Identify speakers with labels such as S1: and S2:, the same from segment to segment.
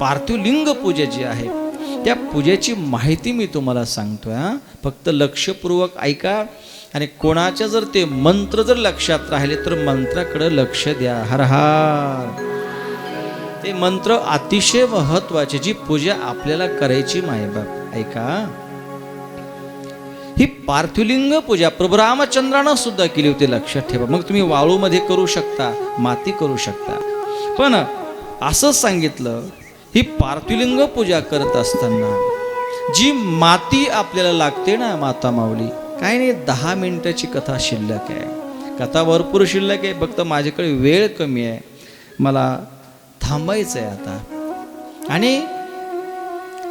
S1: पार्थिवलिंग पूजा जी आहे त्या पूजेची माहिती मी तुम्हाला सांगतो हा. फक्त लक्षपूर्वक ऐका. आणि कोणाच्या जर ते मंत्र जर लक्षात राहिले तर मंत्राकडे लक्ष द्या. हर हर. ते मंत्र अतिशय महत्त्वाचे जी पूजा आपल्याला करायची मायबाप ऐका. ही पार्थिवलिंग पूजा प्रभू रामचंद्रानं सुद्धा केली होती लक्षात ठेवा. मग तुम्ही वाळूमध्ये करू शकता माती करू शकता. पण असं सांगितलं ही पार्थिवलिंग पूजा करत असताना जी माती आपल्याला लागते ना माता माऊली काय नाही दहा मिनिटाची कथा शिल्लक आहे. कथा भरपूर शिल्लक आहे फक्त माझ्याकडे वेळ कमी आहे. मला थांबायचं आहे आता. आणि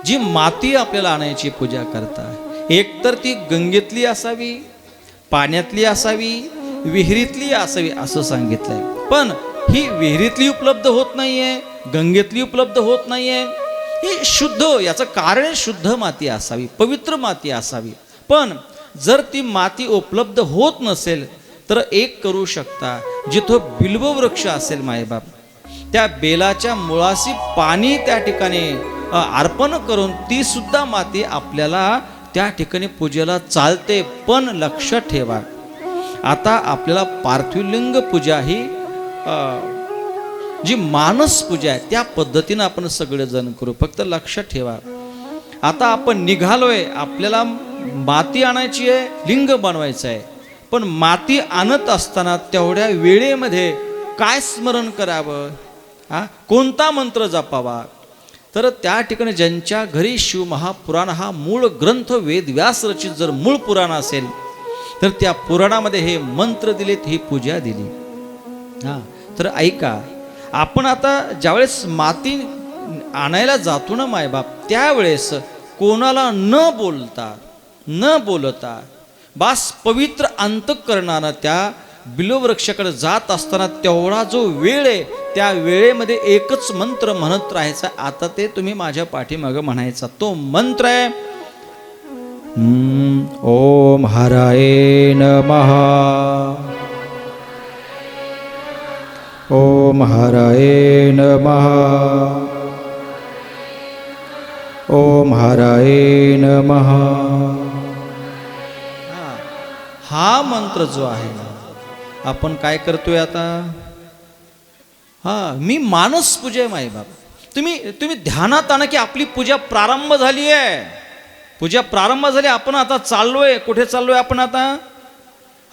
S1: जी माती आपल्याला आणायची पूजा करता एकतर ती गंगेतली असावी पाण्यातली असावी विहिरीतली असावी असं सांगितलंय. पण ही विहिरीतली उपलब्ध होत नाहीये. गंगेतली उपलब्ध होत नाही आहे ही शुद्ध याचं कारण शुद्ध माती असावी पवित्र माती असावी. पण जर ती माती उपलब्ध होत नसेल तर एक करू शकता जिथं बिल्ववृक्ष असेल मायबाप. त्या बेलाच्या मुळाशी पाणी त्या ठिकाणी अर्पण करून ती सुद्धा माती आपल्याला त्या ठिकाणी पूजेला चालते पण लक्ष ठेवा. आता आपल्याला पार्थिवलिंग पूजा ही जी मानस पूजा आहे त्या पद्धतीनं आपण सगळेजण करू. फक्त लक्षात ठेवा. आता आपण निघालोय आपल्याला माती आणायची आहे लिंग बनवायचं आहे. पण माती आणत असताना तेवढ्या वेळेमध्ये काय स्मरण करावं? हा? कोणता मंत्र जपावा? तर त्या ठिकाणी ज्यांच्या घरी शिवमहापुराण हा मूळ ग्रंथ वेदव्यास रचित जर मूळ पुराण असेल तर त्या पुराणामध्ये हे मंत्र दिलेत ही पूजा दिली. हा? तर ऐका आपण आता ज्यावेळेस माती आणायला जातो ना मायबाप त्यावेळेस कोणाला न बोलता न बोलता बास पवित्र अंतकरणानं त्या बिलोवृक्षाकडे जात असताना तेवढा जो वेळ आहे त्या वेळेमध्ये एकच मंत्र म्हणत राहायचा. आता ते तुम्ही माझ्या पाठीमागं म्हणायचा. तो मंत्र आहे ओम हराय नमः. ॐ हराय नमः। ॐ हराय नमः। हा मंत्र जो आहे आपण काय करतोय आता? हा मी मानस पूजा आहे माई बाप. तुम्ही तुम्ही ध्यानात आणा की आपली पूजा प्रारंभ झाली आहे पूजा प्रारंभ झाली आपण आता चाललोय. कुठे चाललोय आपण आता?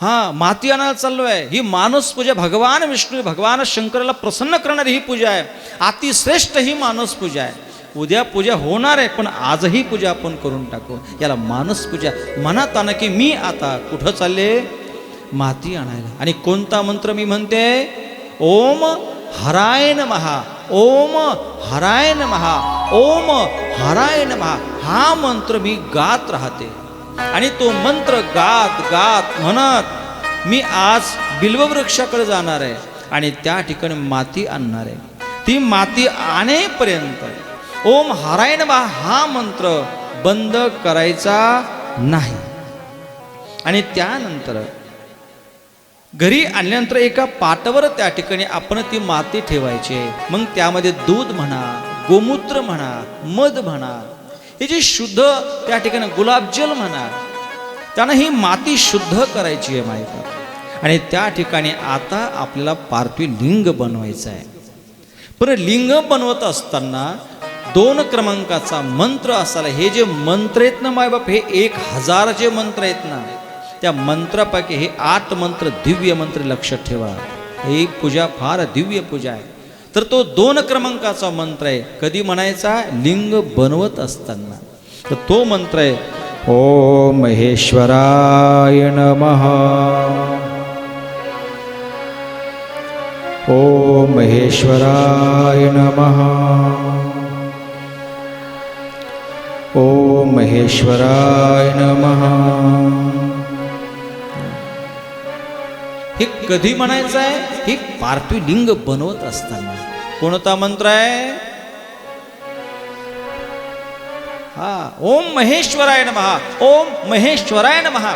S1: हा माती आणायला चाललो आहे ही मानस पूजा भगवान विष्णू भगवान शंकराला प्रसन्न करणारी ही पूजा आहे. अतिश्रेष्ठ ही मानस पूजा आहे. उद्या पूजा होणार आहे पण आजही पूजा आपण करून टाकू. याला मानस पूजा मनात आणा की मी आता कुठं चालले? माती आणायला. आणि कोणता मंत्र मी म्हणते? ओम हरायण महा ओम हरायण महा ओम हरायण महा हा मंत्र मी गात राहते. आणि तो मंत्र गात गात म्हणत मी आज बिल्ववृक्षाकडे जाणार आहे आणि त्या ठिकाणी माती आणणार आहे. ती माती आणेपर्यंत ओम हरायण बा हा मंत्र बंद करायचा नाही. आणि त्यानंतर घरी आणल्यानंतर एका पाटावर त्या ठिकाणी आपण ती माती ठेवायची. मग त्यामध्ये दूध म्हणा गोमूत्र म्हणा मध म्हणा हे जे शुद्ध त्या ठिकाणी गुलाबजल म्हणा त्यानं ही माती शुद्ध करायची आहे माहिती आणि त्या ठिकाणी आता आपल्याला पार्थिव लिंग बनवायचं आहे. पण लिंग बनवत असताना दोन क्रमांकाचा मंत्र असायला हे जे मंत्र आहेत ना मायबाप हे एक हजार जे मंत्र आहेत ना त्या मंत्रापैकी हे आठ मंत्र दिव्य मंत्र लक्षात ठेवा. ही पूजा फार दिव्य पूजा आहे. तर तो दोन क्रमांकाचा मंत्र आहे. कधी म्हणायचा? लिंग बनवत असताना. तर तो मंत्र आहे ओ महेश्वराय नमः. ओ महेश्वराय नमः। ओ महेश्वराय नमः। कधी म्हणायचं आहे? हे पार्थिलिंग बनवत असताना. कोणता मंत्र आहे? हा ओम महेश्वराय महा ओम महेश्वराय महा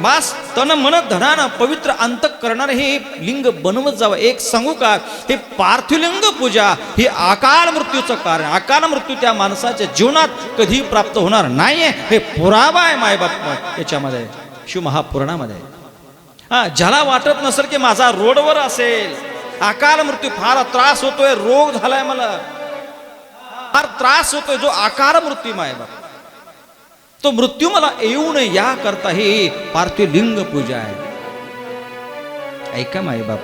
S1: मास तन मन धनानं पवित्र अंत करणारे हे लिंग बनवत जावं. एक सांगू का? हे पार्थिवलिंग पूजा हे अकाल मृत्यूचं कारण. अकाल मृत्यू त्या माणसाच्या जीवनात कधी प्राप्त होणार नाहीये. हे पुरावा आहे मायबाप. याच्यामध्ये शिवमहापुराणामध्ये हा ज्याला वाटत नसेल की माझा रोडवर असेल. अकाल मृत्यू फार त्रास होतोय रोग झालाय मला. फार त्रास होतोय जो आकार मृत्यू मायबाप तो मृत्यू मला येऊ नये या करता ही पार्थिव लिंग पूजा आहे. ऐका मायबाप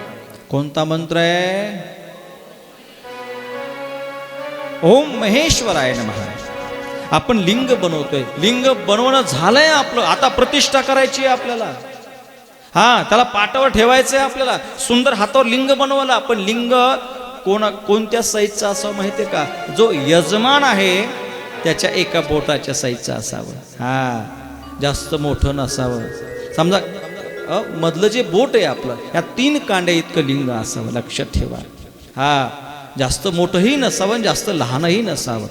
S1: कोणता मंत्र आहे? ओम ना मला आपण लिंग बनवतोय. लिंग बनवणं झालंय आपलं. आता प्रतिष्ठा करायची आहे आपल्याला. हा त्याला पाटावर ठेवायचं आहे आपल्याला. सुंदर हातावर लिंग बनवला पण लिंग कोणा कोणत्या साईजचा असावं माहिती आहे का? जो यजमान आहे त्याच्या एका बोटाच्या साईजचा असावं. हा जास्त मोठं नसावं. समजा मधलं जे बोट आहे आपलं या तीन कांड्या इतकं लिंग असावं लक्षात ठेवा. हा जास्त मोठंही नसावं आणि जास्त लहानही नसावं.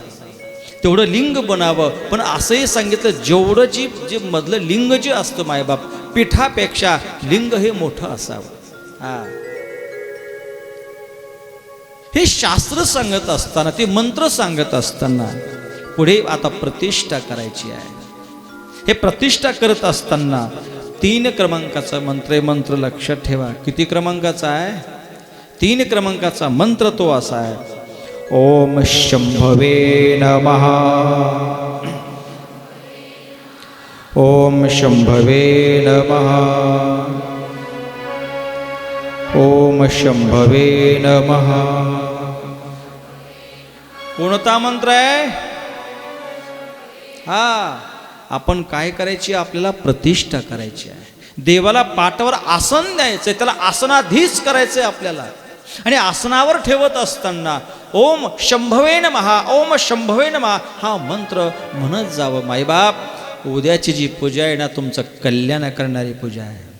S1: तेवढं लिंग बनावं. पण असंही सांगितलं जेवढं जी जे मधलं लिंग जे असतं मायबाप पिठापेक्षा लिंग हे मोठं असावं. हा. हे शास्त्र सांगत असताना ते मंत्र सांगत असताना पुढे आता प्रतिष्ठा करायची आहे. हे प्रतिष्ठा करत असताना तीन क्रमांकाचा मंत्र मंत्र लक्षात ठेवा. किती क्रमांकाचा आहे? तीन क्रमांकाचा मंत्र तो असा आहे. ओम शंभवे नमः. ओम शम्भवे नमः। ओम शम्भवे नमः। कोणता मंत्र आहे? हा आपण काय करायची? आपल्याला प्रतिष्ठा करायची आहे. देवाला पाटावर आसन द्यायचंय त्याला आसनाधीच करायचंय आपल्याला. आणि आसनावर ठेवत असताना ओम शंभवेन महा ओम शंभवेन महा हा मंत्र म्हणत जावं माईबाप उद्याची जी पूजा आहे ना तुमचं कल्याण करणारी पूजा आहे.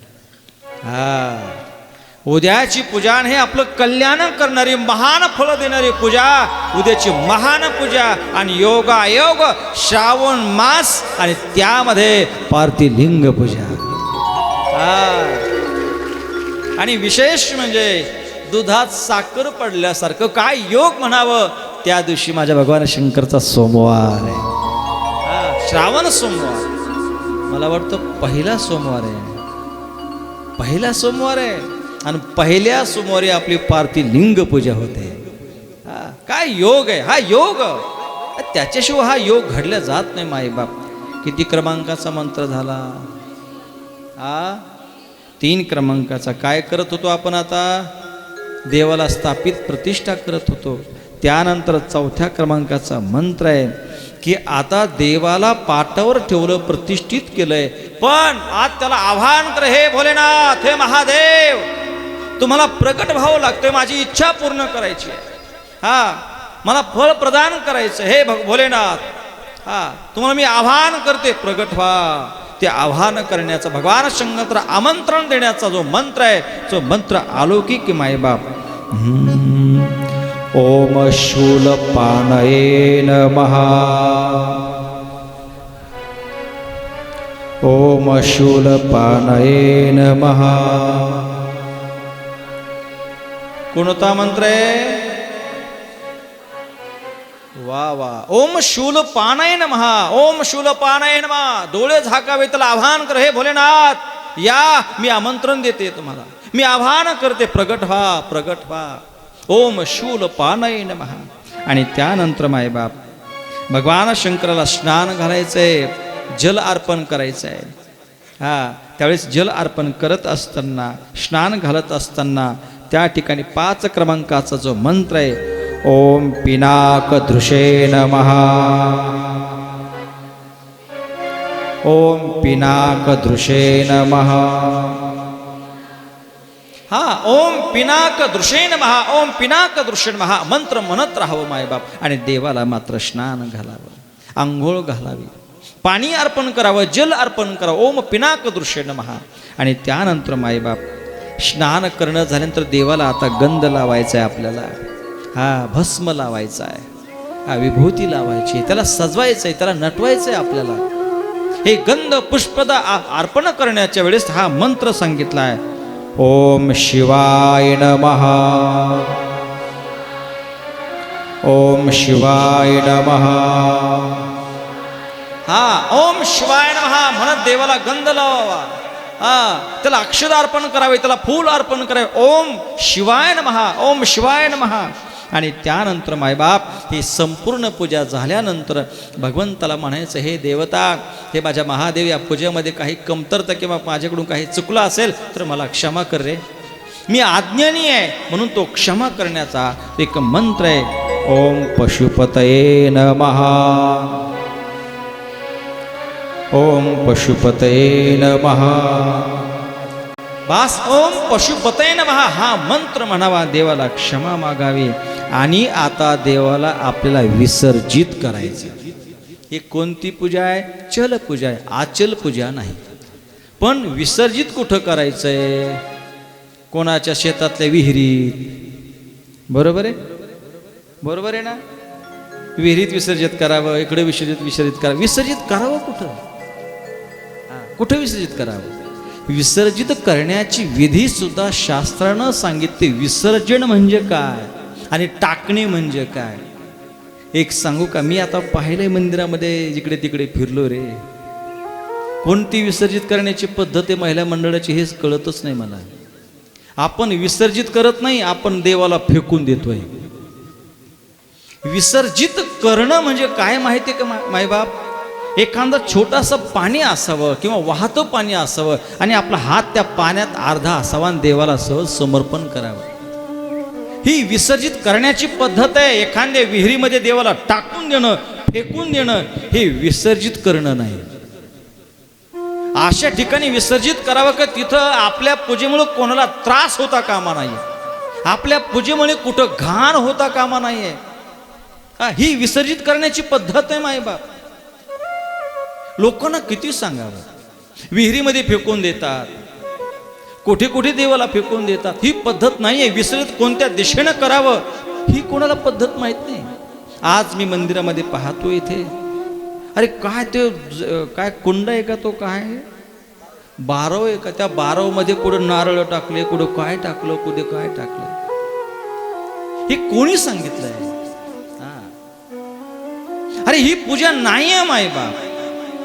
S1: हा. उद्याची पूजा आणि हे आपलं कल्याण करणारी महान फळ देणारी पूजा उद्याची महान पूजा आणि योगायोग श्रावण मास आणि त्यामध्ये पार्थिलिंग पूजा. हा. आणि विशेष म्हणजे दुधात साखर पडल्यासारखं काय योग म्हणावं त्या दिवशी माझ्या भगवान शंकरचा सोमवार आहे. श्रावण सोमवार. मला वाटतं पहिला सोमवार आहे. पहिला सोमवार आहे. आणि पहिल्या सोमवारी आपली पार्थिव लिंग पूजा होते. हा, काय योग आहे? हा योग. त्याच्याशिवाय हा योग घडला जात नाही माईबाप किती क्रमांकाचा मंत्र झाला? हा तीन क्रमांकाचा. काय करत होतो आपण आता? देवाला स्थापित प्रतिष्ठा करत होतो. त्यानंतर चौथ्या क्रमांकाचा मंत्र आहे की आता देवाला पाटावर ठेवलं प्रतिष्ठित केलंय. पण आज त्याला आव्हान कर हे भोलेनाथ हे महादेव तुम्हाला प्रकट व्हावं लागतंय माझी इच्छा पूर्ण करायची आहे. हा मला फळ प्रदान करायचं हे भग भोलेनाथ हा तुम्हाला मी आव्हान करते प्रगट व्हा. ते आव्हान करण्याचं भगवान शंकर आमंत्रण देण्याचा जो मंत्र आहे तो मंत्र अलौकिक मायबाप. हम्म. ओम शूलपानये नमः। ओम शूलपानये नमः। कोणता मंत्र? आहे वा वा. ओम शूल पानाय नमः ओम शूल पानाय नमः. डोळे झाकावे त्याला आव्हान कर. हे भोलेनाथ या मी आमंत्रण देते तुम्हाला. मी आव्हान करते प्रगट व्हा प्रगट व्हा. ओम शूल पानय नमः. आणि त्यानंतर मायबाप भगवान शंकराला स्नान घालायचंय जल अर्पण करायचंय. हा त्यावेळेस जल अर्पण करत असताना स्नान घालत असताना त्या ठिकाणी पाच क्रमांकाचा जो मंत्र आहे ओम पिनाक दृशे नमः. ओम पिनाक दृशे नमः. हा ओम पिनाक दृशेन महा ओम पिनाक दृशेन महा मंत्र म्हणत राहावं मायबाप आणि देवाला मात्र स्नान घालावं आंघोळ घालावी पाणी अर्पण करावं जल अर्पण करावं ओम पिनाक दृश्य महा आणि त्यानंतर मायबाप स्नान करणं झाल्यानंतर देवाला आता गंध लावायचा आहे आपल्याला. हा भस्म लावायचा आहे हा विभूती लावायची. त्याला सजवायचं आहे त्याला नटवायचं आहे आपल्याला. हे गंध पुष्पदा अर्पण करण्याच्या वेळेस हा मंत्र सांगितला आहे ओम शिवाय नमः। ओम शिवाय नमः। हा ओम शिवाय नमः म्हणत देवाला गंध लावावा. हा त्याला अक्षर अर्पण करावे त्याला फूल अर्पण करावे. ओम शिवाय नमः ओम शिवाय नमः. आणि त्यानंतर मायबाप ही संपूर्ण पूजा झाल्यानंतर भगवंताला म्हणायचं हे देवता हे माझ्या महादेव या पूजेमध्ये काही कमतरता किंवा माझ्याकडून काही चुकलं असेल तर मला क्षमा कर रे. मी आज्ञानी आहे म्हणून तो क्षमा करण्याचा एक मंत्र आहे. ओम पशुपतये महा ओम पशुपतये महा बास ओम पशुपतय महा हा मंत्र म्हणावा देवाला क्षमा मागावी आणि आता देवाला आपल्याला विसर्जित करायचं. ही कोणती पूजा आहे? चल पूजा आहे. आचल पूजा नाही. पण विसर्जित कुठं करायचंय? कोणाच्या शेतातल्या विहिरीत? बरोबर आहे? बरोबर आहे ना? विहिरीत विसर्जित करावं इकडे विसर्जित विसर्जित करावं. विसर्जित करावं कुठं? कुठं विसर्जित करावं? विसर्जित करण्याची विधी सुद्धा शास्त्रानं सांगितली. विसर्जन म्हणजे काय? आणि टाकणे म्हणजे काय? एक सांगू का? मी आता पाहिलंय मंदिरामध्ये जिकडे तिकडे फिरलो रे. कोणती विसर्जित करण्याची पद्धत आहे महिला मंडळाची हेच कळतच नाही मला. आपण विसर्जित करत नाही आपण देवाला फेकून देतोय. विसर्जित करणं म्हणजे काय माहिती आहे का मा- मायबाप? एखादं छोटंसं पाणी असावं किंवा वाहतं पाणी असावं आणि आपला हात त्या पाण्यात अर्धा असावा आणि देवाला सहज समर्पण करावं. ही विसर्जित करण्याची पद्धत आहे. एखाद्या विहिरीमध्ये देवाला टाकून देणं फेकून देणं हे विसर्जित करणं नाही. अशा ठिकाणी विसर्जित करावं का? तिथं आपल्या पूजेमुळे कोणाला त्रास होता कामा नाही. आपल्या पूजेमुळे कुठं घाण होता कामा नाहीये ही विसर्जित करण्याची पद्धत आहे मायबाप. लोकांना किती सांगावं? विहिरीमध्ये फेकून देतात. कुठे कुठे देवाला फेकून देतात? ही पद्धत नाहीये. विसरत कोणत्या दिशेनं करावं? ही कोणाला पद्धत माहीत नाही. आज मी मंदिरामध्ये पाहतो इथे. अरे काय ते काय कुंड आहे का तो? काय? बारव आहे का? त्या बारवमध्ये कुठं नारळ टाकले कुठं काय टाकलं कुठे काय टाकलं? हे कोणी सांगितलंय? हा. अरे ही पूजा नाही आहे मायबाप.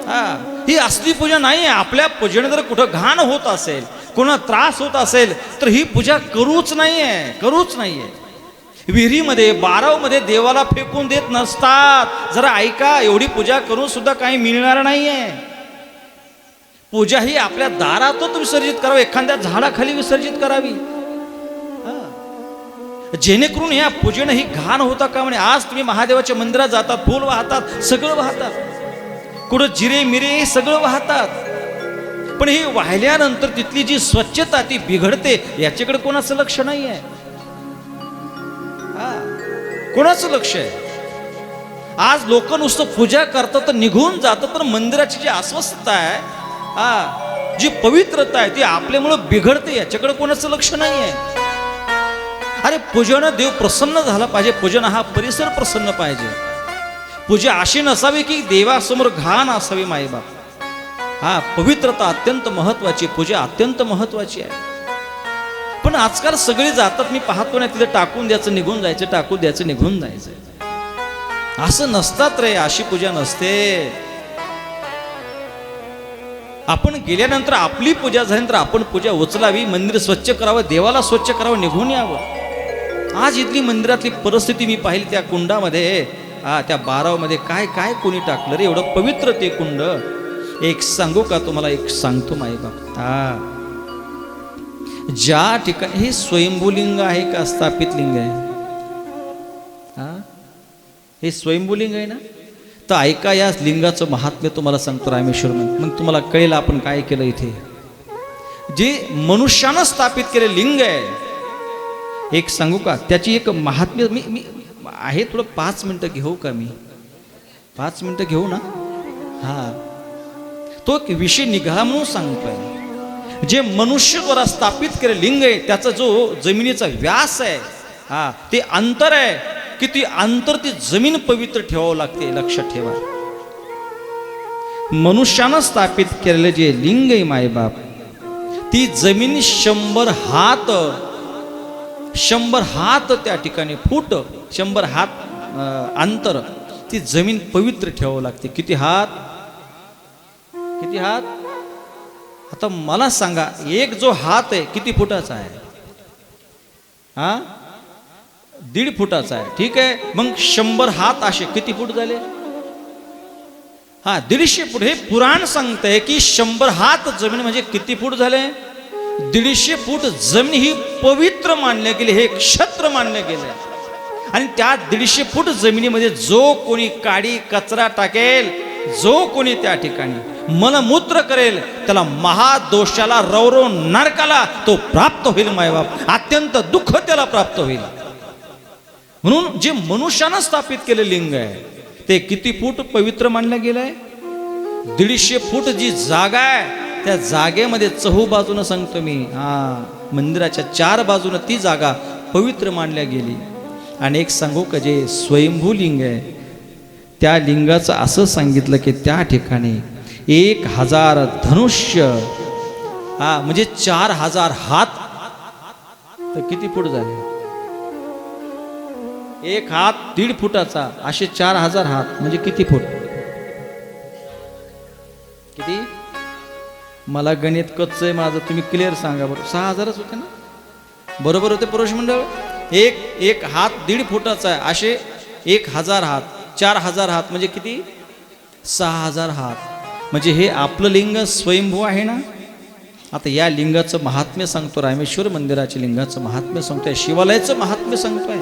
S1: हा. ही असली पूजा नाही आहे आपल्या पूजेने जर कुठं घाण होत असेल कोणा त्रास होत असेल तर ही पूजा करूच नाही आहे करूच नाही आहे विहिरीमध्ये बारावमध्ये देवाला फेकून देत नसतात. जरा ऐका एवढी पूजा करून सुद्धा काही मिळणार नाही आहे पूजा ही आपल्या दारातच विसर्जित करावी. एखाद्या झाडाखाली विसर्जित करावी. जेणेकरून या पूजेनं ही घाण होता का म्हणे? आज तुम्ही महादेवाच्या मंदिरात जातात फूल वाहतात सगळं वाहतात. कुठं जिरे मिरे हे सगळं वाहतात. पण हे वाहिल्यानंतर तिथली जी स्वच्छता ती बिघडते याच्याकडे कोणाचं लक्ष नाही आहे हा. कोणाचं लक्ष आहे? आज लोक नुसतं पूजा करतात तर निघून जातात तर मंदिराची जी अस्वस्थता आहे हा जी पवित्रता आहे ती आपल्यामुळं बिघडते याच्याकडे कोणाचं लक्ष नाही आहे अरे पूजन देव प्रसन्न झाला पाहिजे पूजन हा परिसर प्रसन्न पाहिजे. पूजा अशी नसावी की देवासमोर घाण असावी माईबाप हा पवित्रता अत्यंत महत्वाची पूजा अत्यंत महत्वाची आहे. पण आजकाल सगळे जातात मी पाहतो ना तिथे टाकून द्यायचं निघून जायचं टाकून द्यायचं निघून जायचं. असं नसतात रे अशी पूजा नसते. आपण गेल्यानंतर आपली पूजा झाल्यानंतर आपण पूजा उचलावी मंदिर स्वच्छ करावं देवाला स्वच्छ करावं निघून यावं. आज इथली मंदिरातली परिस्थिती मी पाहिली त्या कुंडामध्ये. हा त्या बारावमध्ये काय काय कोणी टाकलं रे? एवढं पवित्र ते कुंड. एक सांगू का तुम्हाला? एक सांगतो माई हा ज्या ठिकाणी हे स्वयंभूलिंग आहे का? स्थापित लिंग आहे. हा? हे स्वयंभूलिंग आहे ना? तर ऐका या लिंगाचं महात्म्य तुम्हाला सांगतो रामेश्वर मग तुम्हाला कळेल आपण काय केलं इथे. जे मनुष्यानं स्थापित केले लिंग आहे एक सांगू का? त्याची एक महात्म्य मी मी आहे थोडं पाच मिनटं घेऊ का मी? पाच मिनटं घेऊ ना? हा. तो एक विषय निघाला म्हणून सांगतोय. जे मनुष्य द्वारा स्थापित केले लिंग आहे त्याचा जो जमिनीचा व्यास आहे हा ते अंतर आहे की ती अंतर ती जमीन पवित्र ठेवावं लागते लक्षात ठेवा. मनुष्यानं स्थापित केलेले जे लिंग आहे मायबाप ती जमीन शंभर हात शंभर हात त्या ठिकाणी फूट शंभर हात अंतर ती जमीन पवित्र ठेवावं लागते. किती हात? किती हात? आता मला सांगा एक जो हात आहे किती फुटाचा आहे? हा? दीड फुटाचा आहे. ठीक आहे? मग शंभर हात असे किती फूट झाले? हा दीडशे फूट. हे पुराण सांगतंय की शंभर हात जमीन म्हणजे किती फूट झाले? दीडशे फूट जमीन ही पवित्र मानले गेली हे क्षत्र मानले गेले. आणि त्या दीडशे फूट जमिनीमध्ये जो कोणी काडी कचरा टाकेल जो कोणी त्या ठिकाणी मलमूत्र करेल त्याला महादोषाला रौरव नरकाला तो प्राप्त होईल मायबाप अत्यंत दुःख त्याला प्राप्त होईल. म्हणून जे मनुष्यानं स्थापित केले लिंग आहे ते किती फूट पवित्र मानलं गेलंय? दीडशे फूट जी जागा आहे त्या जागेमध्ये चहू बाजूनं सांगतो मी. हा मंदिराच्या चार बाजूनं ती जागा पवित्र मानल्या गेली. आणि एक सांगू का जे स्वयंभू लिंग आहे त्या लिंगाचं असं सांगितलं की त्या ठिकाणी एक हजार धनुष्य हा म्हणजे चार हजार हात. तर किती फूट झाले? एक हात दीड फुटाचा असे चार हजार हात म्हणजे किती फूट? किती? मला गणित कच्च आहे माझं तुम्ही क्लिअर सांगा बरं. सहा हजारच होते ना? बरोबर होते पुरुष मंडळ? एक एक हात दीड फुटाचा आहे. असे एक हजार हात चार हजार हात म्हणजे किती? सहा हजार हात. म्हणजे हे आपलं लिंग स्वयंभू आहे ना? आता या लिंगाचं महात्म्य सांगतो रामेश्वर मंदिराच्या लिंगाचं महात्म्य सांगतोय शिवालयाचं महात्म्य सांगतोय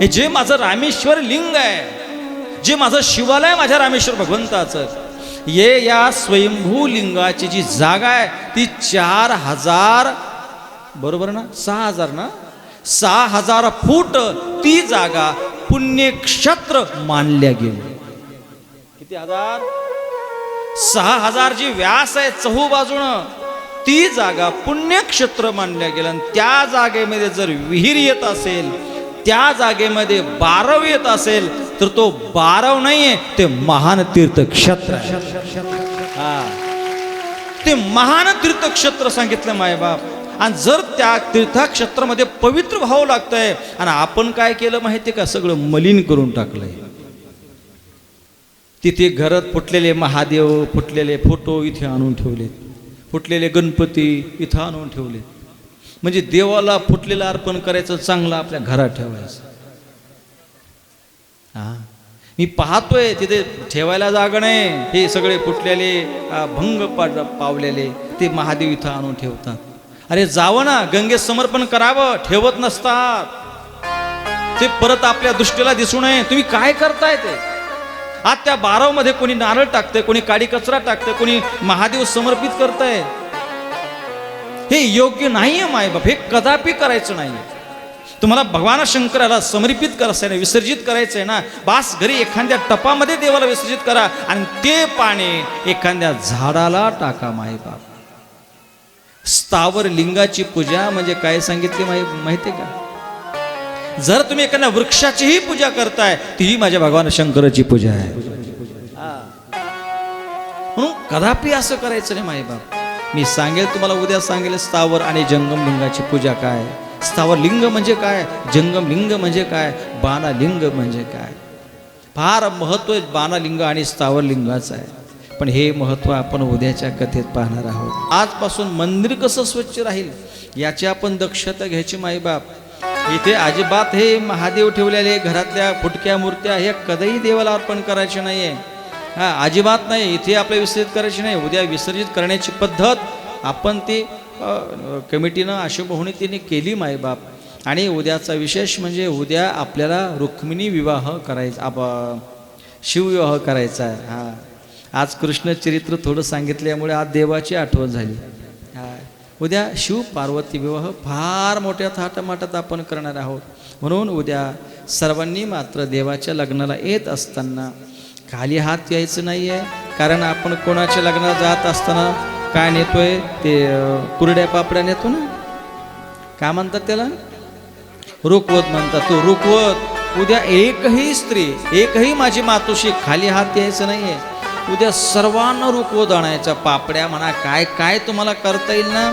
S1: हे जे माझं रामेश्वर लिंग आहे जे माझं शिवालय माझ्या रामेश्वर भगवंताचं ये या स्वयंभू लिंगाची जी जागा आहे ती चार हजार बरोबर ना? सहा हजार ना? सहा हजार फूट ती जागा पुण्यक्षेत्र मानल्या गेली. किती हजार? सहा हजार जी व्यास आहे चहू बाजूनं ती जागा पुण्यक्षेत्र मानल्या गेल्या आणि त्या जागेमध्ये जर विहीर येत असेल त्या जागेमध्ये बारव येत असेल तर तो बारव नाहीये ते महान तीर्थक्षेत्र हा. ते महान तीर्थक्षेत्र सांगितलं मायबाप. आणि जर त्या तीर्थक्षेत्रामध्ये पवित्र व्हावं लागतंय आणि आपण काय केलं माहितीये का? सगळं मलिन करून टाकलंय. तिथे घरात फुटलेले महादेव फुटलेले फोटो इथे आणून ठेवलेत. फुटलेले गणपती इथं आणून ठेवलेत. म्हणजे देवाला फुटलेलं अर्पण करायचं चांगलं आपल्या घरात ठेवायचं. हा? मी पाहतोय तिथे ठेवायला जागा नाही. हे सगळे फुटलेले भंग पा- पावलेले ते महादेव इथं आणून ठेवतात. अरे जावं ना गंगेत समर्पण करावं ठेवत नसतात. ते परत आपल्या दृष्टीला दिसू नये. तुम्ही काय करताय ते? आज त्या बारावमध्ये कोणी नारळ टाकतंय कोणी काडी कचरा टाकतंय कोणी महादेव समर्पित करताय. हे योग्य नाहीये मायबाप हे कदापि करायचं नाहीये. तुम्हाला भगवान शंकराला समर्पित करायचं आहे ना विसर्जित करायचं आहे ना बास घरी एखाद्या टपामध्ये देवाला विसर्जित करा आणि ते पाणी एखाद्या झाडाला टाका मायबाप स्थावर लिंगाची पूजा म्हणजे काय सांगितली माहिती का? जर तुम्ही एखाद्या वृक्षाचीही पूजा करताय तीही माझ्या भगवान शंकराची पूजा आहे. म्हणून कदापि असं करायचं नाही माईबाप मी सांगेल तुम्हाला उद्या सांगेल स्थावर आणि जंगम लिंगाची पूजा काय? स्थावर लिंग म्हणजे काय? जंगम लिंग म्हणजे काय? बाणालिंग म्हणजे काय? फार महत्त्व बाणालिंग आणि स्थावर लिंगाचं आहे. पण हे महत्त्व आपण उद्याच्या कथेत पाहणार आहोत. आजपासून मंदिर कसं स्वच्छ राहील याची आपण दक्षता घ्यायची माईबाप. इथे अजिबात हे महादेव ठेवलेले घरातल्या फुटक्या मूर्त्या हे कधीही देवाला अर्पण करायचे नाहीये. हा अजिबात नाही इथे आपल्या विसर्जित करायची नाही. उद्या विसर्जित करण्याची पद्धत आपण ती कमिटीनं आशुभवणी तिने केली मायबाप आणि उद्याचा विशेष म्हणजे उद्या आपल्याला रुक्मिणी विवाह करायचा आप शिवविवाह करायचा आहे. हा. आज कृष्णचरित्र थोडं सांगितल्यामुळे आज देवाची आठवण झाली. उद्या शिव पार्वती विवाह फार मोठ्या थाटामाटात आपण करणार आहोत. म्हणून उद्या सर्वांनी मात्र देवाच्या लग्नाला येत असताना खाली हात यायचं नाही आहे कारण आपण कोणाच्या लग्नाला जात असताना काय नेतोय ते कुरड्या पापड्या नेतो ना. काय म्हणतात त्याला? रुकवत म्हणतात तो रुकवत. उद्या एकही स्त्री एकही माझी मातोशी खाली हात यायचं नाही आहे उद्या सर्वांना रुकवत आणायच्या पापड्या म्हणा काय काय तुम्हाला करता येईल ना?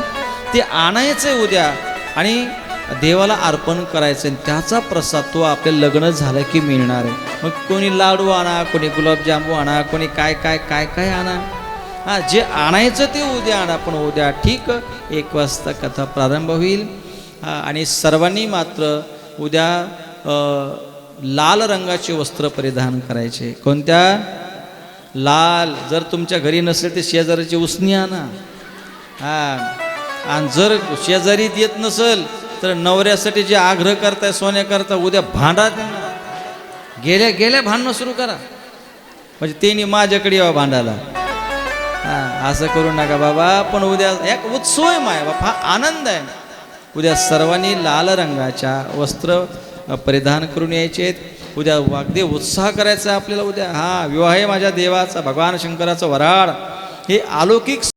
S1: ते आणायचं उद्या. आणि देवाला अर्पण करायचं आणि त्याचा प्रसाद तो आपले लग्न झालं की मिळणार आहे. मग कोणी लाडू आणा कोणी गुलाबजामू आणा कोणी काय काय काय काय आणा. हा जे आणायचं ते उद्या आणा. पण उद्या ठीक एक वाजता कथा प्रारंभ होईल. आणि सर्वांनी मात्र उद्या लाल रंगाचे वस्त्र परिधान करायचे. कोणत्या? लाल जर तुमच्या घरी नसेल तर शेजाऱ्याची उसणी आणा. हा. आणि जर शेजारी देत नसेल तर नवऱ्यासाठी जे आग्रह करताय सोन्याकरता उद्या भांडा त्यांना गेल्या गेल्या भांडणं सुरू करा. म्हणजे त्यांनी माझ्याकडे यावं भांडायला. हां असं करू नका बाबा पण उद्या एक उत्सव आहे माय बाबा हा आनंद आहे. उद्या सर्वांनी लाल रंगाच्या वस्त्र परिधान करून यायचे आहेत. उद्या अगदी उत्साह करायचा आहे आपल्याला उद्या. हा विवाह आहे माझ्या देवाचा भगवान शंकराचा वराड हे अलौकिक